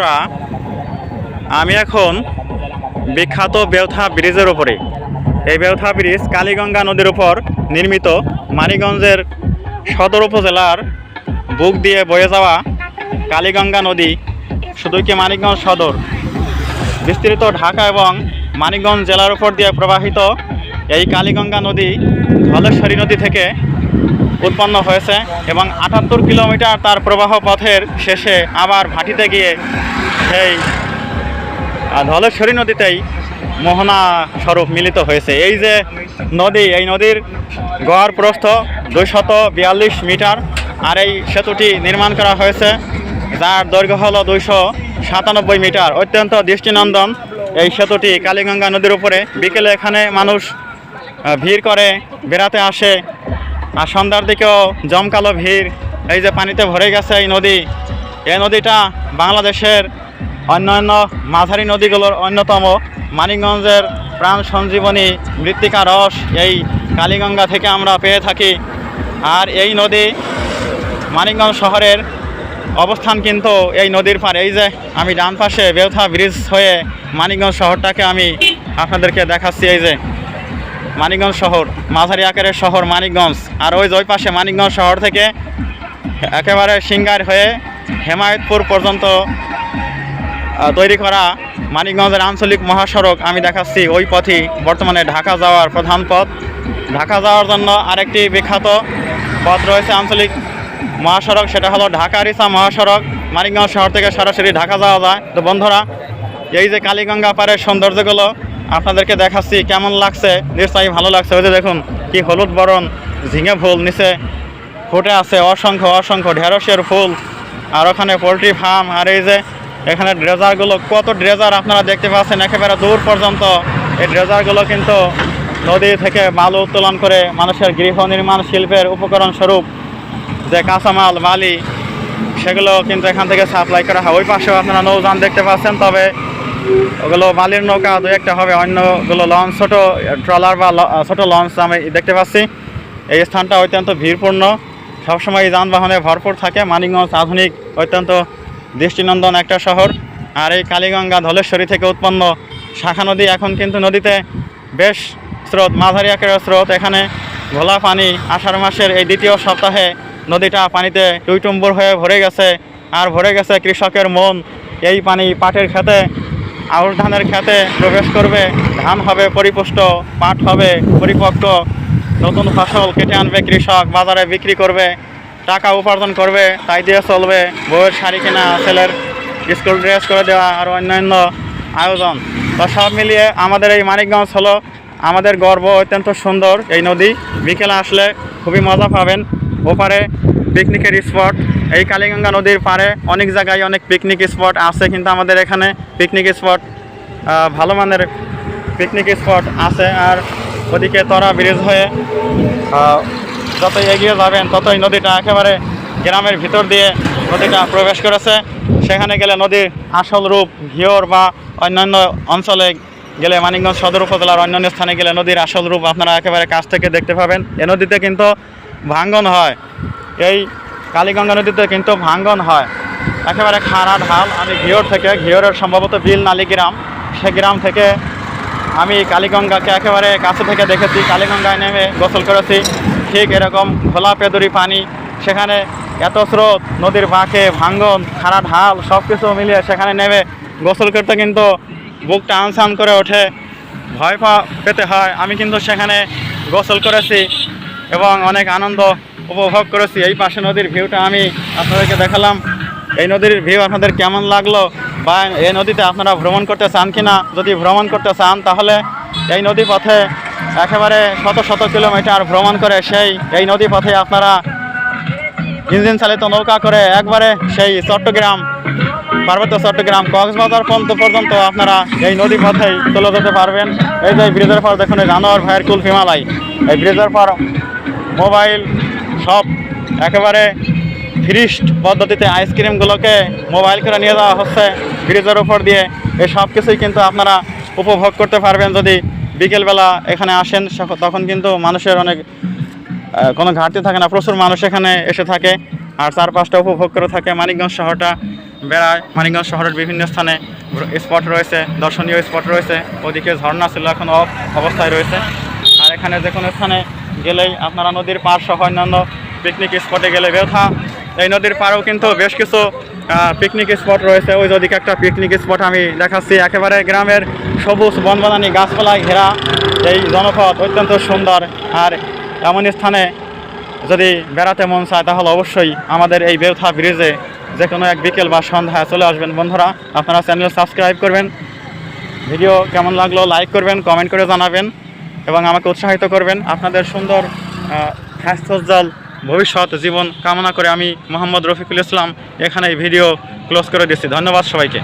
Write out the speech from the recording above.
বন্ধুরা, আমি এখন বিখ্যাত বেউথা ব্রিজের উপরে। এই বেউথা ব্রিজ কালীগঙ্গা নদীর উপর নির্মিত মানিগঞ্জের সদর উপজেলার বুক দিয়ে বয়ে যাওয়া কালীগঙ্গা নদী, শুধু কি মানিকগঞ্জ সদর। বিস্তৃত ঢাকা এবং মানিকগঞ্জ জেলার উপর দিয়ে প্রবাহিত এই কালীগঙ্গা নদী ধলেশ্বরী নদী থেকে উৎপন্ন হয়েছে এবং আটাত্তর কিলোমিটার তার প্রবাহ পথের শেষে আবার ভাটিতে গিয়ে সেই ধলেশ্বরী নদীতেই মোহনা স্বরূপ মিলিত হয়েছে। এই যে নদী, এই নদীর গড় প্রস্থ দুইশত বিয়াল্লিশ মিটার আর এই সেতুটি নির্মাণ করা হয়েছে, যার দৈর্ঘ্য হল দুইশো সাতানব্বই মিটার। অত্যন্ত দৃষ্টিনন্দন এই সেতুটি কালীগঙ্গা নদীর উপরে। বিকেলে এখানে মানুষ ভিড় করে, বেড়াতে আসে। আর সন্ধ্যার দিকেও জমকালো ভিড়। এই যে পানিতে ভরে গেছে এই নদী। এই নদীটা বাংলাদেশের অন্যান্য মাঝারি নদীগুলোর অন্যতম। মানিকগঞ্জের প্রাণ সঞ্জীবনী মৃত্তিকা রস এই কালীগঙ্গা থেকে আমরা পেয়ে থাকি। আর এই নদী মানিকগঞ্জ শহরের অবস্থান কিন্তু এই নদীর পার এই যে আমি ডান পাশে বেউথা ব্রিজ হয়ে মানিকগঞ্জ শহরটাকে আমি আপনাদেরকে দেখাচ্ছি। এই যে মানিকগঞ্জ শহর, মাঝারি আকারের শহর মানিকগঞ্জ। আর ওই ওই পাশে মানিকগঞ্জ শহর থেকে একেবারে সিঙ্গার হয়ে হেমায়তপুর পর্যন্ত তৈরি করা মানিকগঞ্জের আঞ্চলিক মহাসড়ক আমি দেখাচ্ছি ওই পথই। বর্তমানে ঢাকা যাওয়ার প্রধান পথ। ঢাকা যাওয়ার জন্য আরেকটি বিখ্যাত পথ রয়েছে আঞ্চলিক মহাসড়ক, সেটা হলো ঢাকা রিসা মহাসড়ক। মানিকগঞ্জ শহর থেকে সরাসরি ঢাকা যাওয়া যায়। তো বন্ধুরা, এই যে কালীগঙ্গা পাড়ের সৌন্দর্যগুলো আপনাদেরকে দেখাচ্ছি কেমন লাগছে, নিশ্চয়ই ভালো লাগছে। ওই যে দেখুন, কি হলুদ বরণ, ঝিঙে ফুল, নিচে ফুটে আছে অসংখ্য অসংখ্য ঢেঁড়সের ফুল। আর ওখানে পোলট্রি ফার্ম, আর এই যে এখানে ড্রেজারগুলো, কত ড্রেজার আপনারা দেখতে পাচ্ছেন, একেবারে দূর পর্যন্ত। এই ড্রেজারগুলো কিন্তু নদী থেকে বালু উত্তোলন করে মানুষের গৃহ নির্মাণ শিল্পের উপকরণ স্বরূপ। যে কাঁচামাল, বালি, সেগুলো কিন্তু এখান থেকে সাপ্লাই করা হয়। ওই পাশেও আপনারা নৌযান দেখতে পাচ্ছেন, তবে ওগুলো বালির নৌকা দু একটা হবে, অন্যগুলো লঞ্চ, ছোট ট্রলার বা ছোট লঞ্চ আমি দেখতে পাচ্ছি। এই স্থানটা অত্যন্ত ভিড়পূর্ণ। সবসময় যানবাহনে ভরপুর থাকে। মানিকগঞ্জ আধুনিক, অত্যন্ত দৃষ্টিনন্দন একটা শহর। আর এই কালীগঙ্গা ধলেশ্বরী থেকে উৎপন্ন শাখা নদী এখন কিন্তু নদীতে বেশ স্রোত, মাঝারি আকারের স্রোত। এখানে ঘোলা পানি আষাঢ় মাসের এই দ্বিতীয় সপ্তাহে নদীটা পানিতে টুইটুম্বুর হয়ে ভরে গেছে। আর ভরে গেছে কৃষকের মন। এই পানি পাটের খেতে আউশ ধানের খেতে প্রবেশ করবে, ধান হবে পরিপুষ্ট, পাট হবে পরিপক্ক, নতুন ফসল কেটে আনবে কৃষক, বাজারে বিক্রি করবে, টাকা উপার্জন করবে, তাই দিয়ে চলবে। বউয়ের শাড়ি কেনা, ছেলের স্কুল ড্রেস করে দেওয়া আর অন্যান্য আয়োজন। তো সব মিলিয়ে আমাদের এই মানিকগঞ্জ হলো আমাদের গর্ব অত্যন্ত সুন্দর এই নদী। বিকেলে আসলে খুবই মজা পাবেন। ওপারে পিকনিকের স্পট এই কালীগঙ্গা নদীর পাড়ে অনেক জায়গায় অনেক পিকনিক স্পট আছে, কিন্তু আমাদের এখানে পিকনিক স্পট ভালো মানের পিকনিক স্পট আছে। আর ওদিকে তরা ব্রিজ হয়ে যতই এগিয়ে যাবেন, ততই নদীটা একেবারে গ্রামের ভিতর দিয়ে নদীটা প্রবেশ করেছে। সেখানে গেলে নদীর আসল রূপ, ঘিওর বা অন্যান্য অঞ্চলে গেলে মানিকগঞ্জ সদর উপজেলার অন্যান্য স্থানে গেলে নদীর আসল রূপ আপনারা একেবারে কাছ থেকে দেখতে পাবেন। এ নদীতে কিন্তু ভাঙ্গন হয়। এই কালীগঙ্গা নদীতে কিন্তু ভাঙ্গন হয়। একেবারে খাড়া ঢাল। আমি ঘিওর থেকে, ঘিওরের সম্ভবত বিল নালী গ্রাম। সে গ্রাম থেকে আমি কালীগঙ্গাকে একেবারে কাছে থেকে দেখেছি। কালীগঙ্গায় নেমে গোসল করেছি। ঠিক এরকম খোলা পেদরি পানি, সেখানে এত স্রোত, নদীর বাঁকে, ভাঙ্গন, খাড়া ঢাল সব কিছু মিলিয়ে সেখানে নেমে গোসল করতে কিন্তু বুকটা আনসান করে ওঠে। ভয় পা পেতে হয়। আমি কিন্তু সেখানে গোসল করেছি এবং অনেক আনন্দ উপভোগ করেছি। এই পাশে নদীর ভিউটা আমি আপনাদেরকে দেখালাম। এই নদীর ভিউ আপনাদের কেমন লাগল বা এই নদীতে আপনারা ভ্রমণ করতে চান কি না যদি ভ্রমণ করতে চান, তাহলে এই নদী পথে একেবারে শত শত কিলোমিটার ভ্রমণ করে সেই, এই নদী পথে আপনারা ইঞ্জিন চালিত নৌকা করে একবারে সেই চট্টগ্রাম, পার্বত্য চট্টগ্রাম, কক্সবাজার পর্যন্ত পর্যন্ত আপনারা এই নদী পথেই চলে যেতে পারবেন। এই যে ব্রিজের পর দেখুন, এই জানোয়ার ভাইয়ের কুল হিমালয় এই ব্রিজের পর মোবাইল সব একেবারে ফ্রিস্ট পদ্ধতিতে আইসক্রিমগুলোকে মোবাইল করে নিয়ে যাওয়া হচ্ছে ব্রিজের উপর দিয়ে। এই সব কিছুই কিন্তু আপনারা উপভোগ করতে পারবেন যদি বিকেলবেলা এখানে আসেন তখন কিন্তু মানুষের অনেক কোনো ঘাটতি থাকে না। প্রচুর মানুষ এখানে এসে থাকে আর চারপাশটা উপভোগ করে থাকে। মানিকগঞ্জ শহরটা বেড়ায়। মানিকগঞ্জ শহরের বিভিন্ন স্থানে স্পট রয়েছে, দর্শনীয় স্পট রয়েছে। ওদিকে ঝর্ণা ছিল, এখন অবস্থায় রয়েছে। আর এখানে যে কোনো স্থানে গেলেই আপনারা নদীর পার সহ অন্যান্য পিকনিক স্পটে গেলে বেথা এই নদীর পাড়েও কিন্তু বেশ কিছু পিকনিক স্পট রয়েছে। ওই ওদিকে একটা পিকনিক স্পট আমি দেখাচ্ছি। একেবারে গ্রামের সবুজ বনবানানি গাছপালায় ঘেরা। এই জনপথ অত্যন্ত সুন্দর। আর এমন স্থানে যদি বেড়াতে মন চায়, তাহলে অবশ্যই আমাদের এই বেউথা ব্রিজে যে কোনো এক বিকেল বা সন্ধ্যায় চলে আসবেন। বন্ধুরা, আপনারা চ্যানেল সাবস্ক্রাইব করবেন। ভিডিও কেমন লাগল লাইক করবেন কমেন্ট করে জানাবেন এবং আমাকে উৎসাহিত করবেন। আপনাদের সুন্দর স্বাস্থ্যোজ্জ্বল ভবিষ্যৎ জীবন কামনা করে আমি মোহাম্মদ রফিকুল ইসলাম এখানে এই ভিডিও ক্লোজ করে দিচ্ছি। ধন্যবাদ সবাইকে।